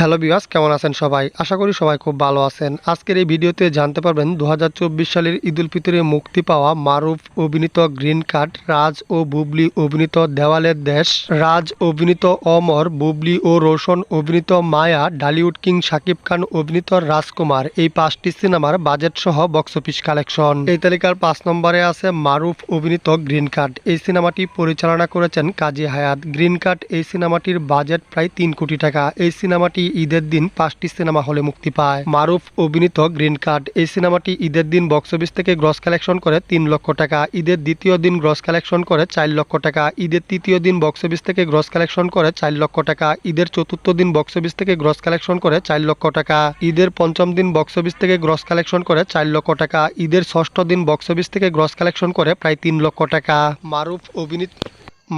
Hello বিয়াস কেমন আছেন সবাই? আশা করি সবাই খুব ভালো আছেন। আজকের এই ভিডিওতে জানতে পারবেন দু হাজার চব্বিশ সালের ঈদুল ফিতরে মুক্তি পাওয়া মারুফ অভিনীত গ্রিন কার্ড, রাজ ও বুবলি অভিনীত দেওয়ালের দেশ, রাজ অভিনীত অমর, বুবলি ও রোশন অভিনীত মায়া, ডালিউড কিং শাকিব খান অভিনীত রাজকুমার। এই পাঁচটি সিনেমার বাজেট সহ বক্স অফিস কালেকশন। এই তালিকার পাঁচ নম্বরে আছে মারুফ অভিনীত গ্রিন কার্ড। এই সিনেমাটি পরিচালনা করেছেন কাজী হায়াত। গ্রিন কার্ড এই সিনেমাটির বাজেট প্রায় তিন কোটি টাকা। এই সিনেমাটি ঈদের দিন পাঁচটি সিনেমা হলে মুক্তি পায়। মারুফ অভিনীত গ্রিন কার্ড। এই সিনেমাটি ঈদের দিন বক্স অফিস থেকে গ্রস কালেকশন করে তিন লক্ষ টাকা। ঈদের দ্বিতীয় দিন গ্রস কালেকশন করে চার লক্ষ টাকা। ঈদের তৃতীয় দিন বক্স অফিস থেকে গ্রস কালেকশন করে চার লক্ষ টাকা। ঈদের চতুর্থ দিন বক্স অফিস থেকে গ্রস কালেকশন করে চার লক্ষ টাকা। ঈদের পঞ্চম দিন বক্স অফিস থেকে গ্রস কালেকশন করে চার লক্ষ টাকা। ঈদের ষষ্ঠ দিন বক্স অফিস থেকে গ্রস কালেকশন করে প্রায় তিন লক্ষ টাকা। মারুফ অভিনীত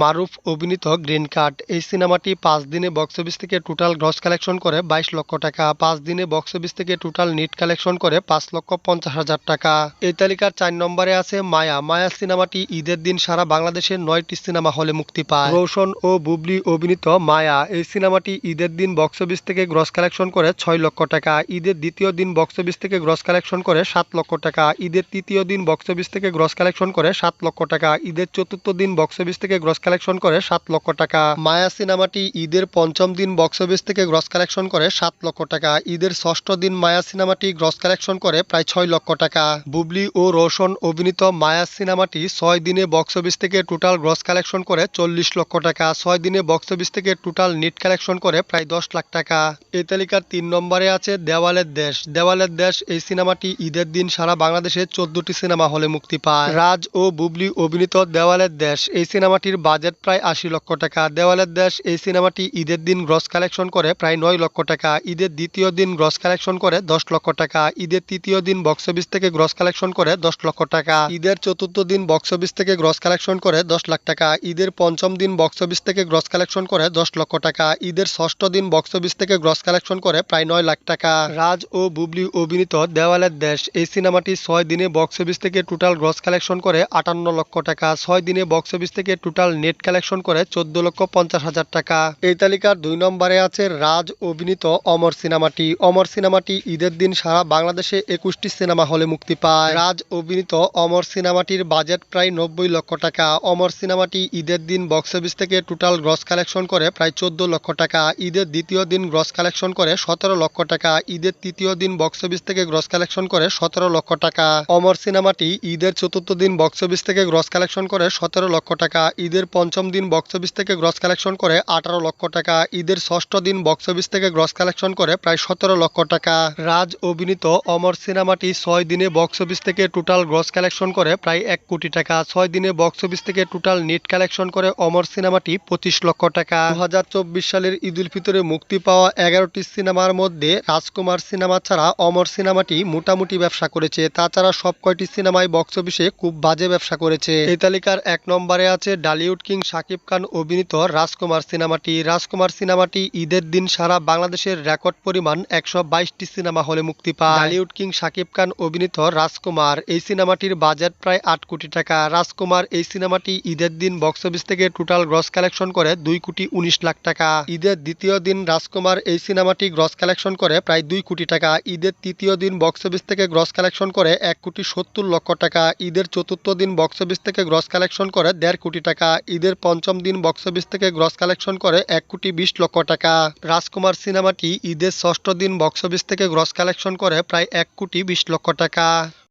মারুফ অভিনীত গ্রিন কার্ড। এই সিনেমাটি পাঁচ দিনে বক্স অফিস থেকে টোটাল গ্রস কালেকশন করে বাইশ লক্ষ টাকা। পাঁচ দিনে বক্স অফিস থেকে টোটাল নিট কালেকশন করে পাঁচ লক্ষ পঞ্চাশ হাজার টাকা। এই তালিকার চার নম্বরে আছে মায়া। মায়া সিনেমাটি ঈদের দিন সারা বাংলাদেশের নয়টি সিনেমা হলে মুক্তি পায়। রোশন ও বুবলি অভিনীত মায়া। এই সিনেমাটি ঈদের দিন বক্স অফিস থেকে গ্রস কালেকশন করে ছয় লক্ষ টাকা। ঈদের দ্বিতীয় দিন বক্স অফিস থেকে গ্রস কালেকশন করে সাত লক্ষ টাকা। ঈদের তৃতীয় দিন বক্স অফিস থেকে গ্রস কালেকশন করে সাত লক্ষ টাকা। ঈদের চতুর্থ দিন বক্স অফিস থেকে গ্রস কালেকশন করে সাত লক্ষ টাকা। মায়া সিনেমাটি ঈদের পঞ্চম দিন বক্স অফিস থেকে গ্রস কালেকশন করে সাত লক্ষ টাকা। ঈদের ষষ্ঠ দিন মায়া সিনেমাটি গ্রস কালেকশন করে প্রায় ছয় লক্ষ টাকা। বুবলি ও রোশন অভিনীত মায়া সিনেমাটি ছয় দিনে বক্স অফিস থেকে টোটাল গ্রস কালেকশন করে চল্লিশ লক্ষ টাকা। ছয় দিনে বক্স অফিস থেকে টোটাল নিট কালেকশন করে প্রায় দশ লাখ টাকা। এই তালিকার তিন নম্বরে আছে দেওয়ালের দেশ। দেওয়ালের দেশ, এই সিনেমাটি ঈদের দিন সারা বাংলাদেশে চোদ্দটি সিনেমা হলে মুক্তি পায়। রাজ ও বুবলি অভিনীত দেওয়ালের দেশ, এই সিনেমাটির বাজেট প্রায় আশি লক্ষ টাকা। দেওয়ালের দেশ, এই সিনেমাটি ঈদের দিন গ্রস কালেকশন করে প্রায় নয় লক্ষ টাকা। ঈদের দ্বিতীয় দিন গ্রস কালেকশন করে দশ লক্ষ টাকা। ঈদের তৃতীয় দিন বক্স অফিস থেকে গ্রস কালেকশন করে দশ লক্ষ টাকা। ঈদের চতুর্থ দিন বক্স অফিস থেকে গ্রস কালেকশন করে দশ লাখ টাকা। ঈদের পঞ্চম দিন বক্স অফিস থেকে গ্রস কালেকশন করে দশ লক্ষ টাকা। ঈদের ষষ্ঠ দিন বক্স অফিস থেকে গ্রস কালেকশন করে প্রায় নয় লাখ টাকা। রাজ ও বুবলি অভিনীত দেওয়ালের দেশ, এই সিনেমাটি ছয় দিনে বক্স অফিস থেকে টোটাল গ্রস কালেকশন করে আটান্ন লক্ষ টাকা। ছয় দিনে বক্স অফিস থেকে টোটাল নেট কালেকশন করে চোদ্দ লক্ষ পঞ্চাশ হাজার টাকা। এই তালিকার দুই নম্বরে আছে রাজ অভিনীত অমর সিনেমাটি। অমর সিনেমাটি ঈদের দিন সারা বাংলাদেশে একুশটি সিনেমা হলে মুক্তি পায়। রাজ অভিনীত অমর সিনেমাটির বাজেট প্রায় নব্বই লক্ষ টাকা। অমর সিনেমাটি ঈদের দিন বক্স অফিস থেকে টোটাল গ্রস কালেকশন করে প্রায় চোদ্দ লক্ষ টাকা। ঈদের দ্বিতীয় দিন গ্রস কালেকশন করে সতেরো লক্ষ টাকা। ঈদের তৃতীয় দিন বক্স অফিস থেকে গ্রস কালেকশন করে সতেরো লক্ষ টাকা। অমর সিনেমাটি ঈদের চতুর্থ দিন বক্স অফিস থেকে গ্রস কালেকশন করে সতেরো লক্ষ টাকা। ঈদের পঞ্চম দিন বক্স অফিস থেকে গ্রস কালেকশন করে আঠারো লক্ষ টাকা। ঈদের ষষ্ঠ দিন বক্স অফিস থেকে গ্রস কালেকশন করে প্রায় সতেরো লক্ষ টাকা। রাজ অভিনীত অমর সিনেমাটি ছয় দিনে বক্স অফিস থেকে টোটাল গ্রস কালেকশন করে প্রায় এক কোটি টাকা। ছয় দিনে বক্স অফিস থেকে টোটাল নেট কালেকশন করে অমর সিনেমাটি পঁচিশ লক্ষ টাকা। দু হাজার চব্বিশ সালের ঈদ উল ফিতরে মুক্তি পাওয়া এগারোটি সিনেমার মধ্যে রাজকুমার সিনেমা ছাড়া অমর সিনেমাটি মোটামুটি ব্যবসা করেছে। তাছাড়া সব কয়টি সিনেমায় বক্স অফিসে খুব বাজে ব্যবসা করেছে। এই তালিকার এক নম্বরে আছে ডালিউড কিং শাকিব খান অভিনীত রাজকুমার সিনেমাটি। রাজকুমার সিনেমাটি ঈদের দিন সারা বাংলাদেশের রেকর্ড পরিমাণ একশো বাইশটি সিনেমা হলে মুক্তি পায়। ডালিউড কিং শাকিব খান অভিনীত রাজকুমার, এই সিনেমাটির বাজেট প্রায় আট কোটি টাকা। রাজকুমার এই সিনেমাটি ঈদের দিন বক্স অফিস থেকে টোটাল গ্রস কালেকশন করে দুই কোটি উনিশ লাখ টাকা। ঈদের দ্বিতীয় দিন রাজকুমার এই সিনেমাটি গ্রস কালেকশন করে প্রায় দুই কোটি টাকা। ঈদের তৃতীয় দিন বক্স অফিস থেকে গ্রস কালেকশন করে এক কোটি সত্তর লক্ষ টাকা। ঈদের চতুর্থ দিন বক্স অফিস থেকে গ্রস কালেকশন করে দেড় কোটি টাকা। ঈদের পঞ্চম দিন বক্স অফিস থেকে গ্রস কালেকশন করে এক কোটি বিশ লক্ষ টাকা। রাজকুমার সিনেমাটি ঈদের ষষ্ঠ দিন বক্স অফিস থেকে গ্রস কালেকশন করে প্রায় এক কোটি বিশ লক্ষ টাকা।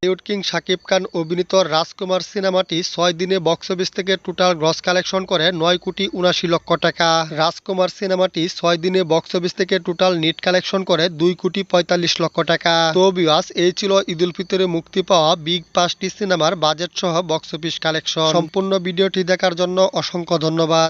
বলিউড কিং শাকিব খান অভিনীত রাজকুমার সিনেমাটি ছয় দিনে বক্স অফিস থেকে টোটাল গ্রস কালেকশন করে নয় কোটি উনাশি লক্ষ টাকা। রাজকুমার সিনেমাটি ছয় দিনে বক্স অফিস থেকে টোটাল নিট কালেকশন করে দুই কোটি পঁয়তাল্লিশ লক্ষ টাকা। তো বিওয়াস এই ছিল ঈদ উল ফিতরে মুক্তি পাওয়া বিগ পাঁচটি সিনেমার বাজেট সহ বক্স অফিস কালেকশন। সম্পূর্ণ ভিডিওটি দেখার জন্য অসংখ্য ধন্যবাদ।